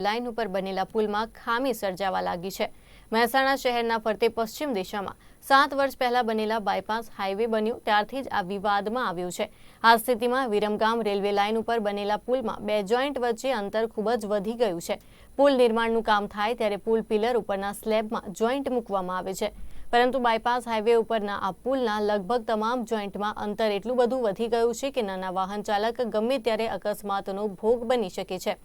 Line ઉપર બનેલા પુલમાં ખામી સર્જાવા લાગી છે. મહેસાણા શહેરના ફરતે પશ્ચિમ દિશામાં સાત વર્ષ પહેલા બનેલા બાયપાસ હાઈવે બન્યું, ત્યારથી જ આ વિવાદમાં આવ્યું છે. આ સ્થિતિમાં વિરમગામ રેલવે લાઇન ઉપર બનેલા પુલમાં બે જોઈન્ટ વચ્ચે અંતર ખૂબ જ વધી ગયું છે. પુલ નિર્માણનું કામ થાય ત્યારે પુલ પિલર ઉપરના સ્લેબમાં જોઈન્ટ મૂકવામાં આવે છે. પરંતુ બાયપાસ હાઈવે ઉપરના આ પુલના લગભગ તમામ જોઈન્ટમાં અંતર એટલું બધું વધી ગયું છે કે નાના વાહન ચાલક ગમે ત્યારે અકસ્માતનો ભોગ બની શકે છે.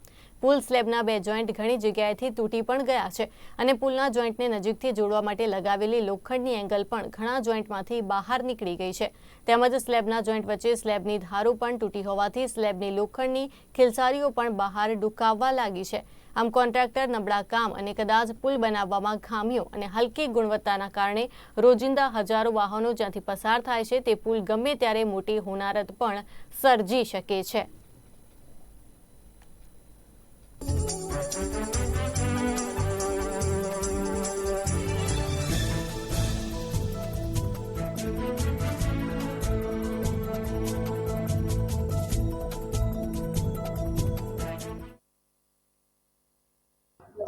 પુલ સ્લેબના બે જોઈન્ટ ઘણી જગ્યાએથી તૂટી પણ ગયા છે અને પુલના જોઈન્ટને નજીકથી જોડવા માટે લગાવેલી લોખંડની એંગલ પણ ઘણા જોઈન્ટમાંથી બહાર નીકળી ગઈ છે. તેમજ સ્લેબના જોઈન્ટ વચ્ચે સ્લેબની ધારો પણ તૂટી હોવાથી સ્લેબની લોખંડની ખિલસારીઓ પણ બહાર ડુકાવવા લાગી છે. આમ કોન્ટ્રાક્ટર નબળા કામ અને કદાચ પુલ બનાવવામાં ખામીઓ અને હલકી ગુણવત્તાના કારણે રોજિંદા હજારો વાહનો જ્યાંથી પસાર થાય છે તે પુલ ગમે ત્યારે મોટી હોનારત પણ સર્જી શકે છે.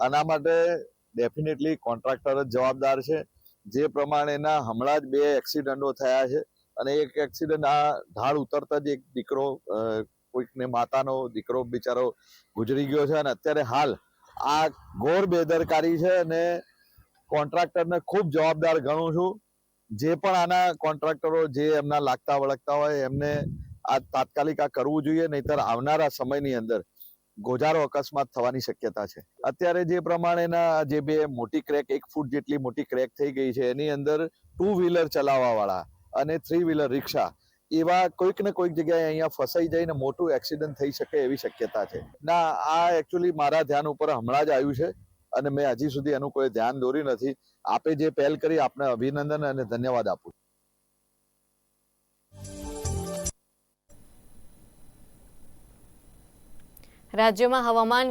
આના માટે ડેફિનેટલી કોન્ટ્રાક્ટર જ જવાબદાર છે. જે પ્રમાણેના હમણાં જ બે એક્સિડન્ટો થયા છે. અને એક એક્સિડન્ટ આ ઢાળ ઉતરતા જ એક દીકરો કોઈકને માતાનો દીકરો, બિચારો ગુજરી ગયો છે અને અત્યારે હાલ આ ઘોર બેદરકારી છે અને કોન્ટ્રાક્ટરને ખૂબ જવાબદાર ગણું છું. જે પણ આના કોન્ટ્રાક્ટરો જે એમના લાગતા વળગતા હોય એમને આ તાત્કાલિક આ કરવું જોઈએ, નહીતર આવનારા સમયની અંદર ગોજારો અકસ્માત થવાની શક્યતા છે. અત્યારે જે પ્રમાણેના જે બે મોટી ક્રેક એક ફૂટ જેટલી મોટી ક્રેક થઈ ગઈ છે, એની અંદર ટુ વ્હીલર ચલાવવા વાળા અને થ્રી વ્હીલર રિક્ષા એવા કોઈક ને કોઈક જગ્યાએ અહીંયા ફસાઈ જઈને મોટું એક્સિડન્ટ થઈ શકે એવી શક્યતા છે. ના, આ એકચ્યુઅલી મારા ધ્યાન ઉપર હમણાં જ આવ્યું છે અને મેં હજી સુધી એનું કોઈ ધ્યાન દોર્યું નથી. આપે જે પહેલ કરી, આપને અભિનંદન અને ધન્યવાદ આપું રાજ્યમાં હવામાન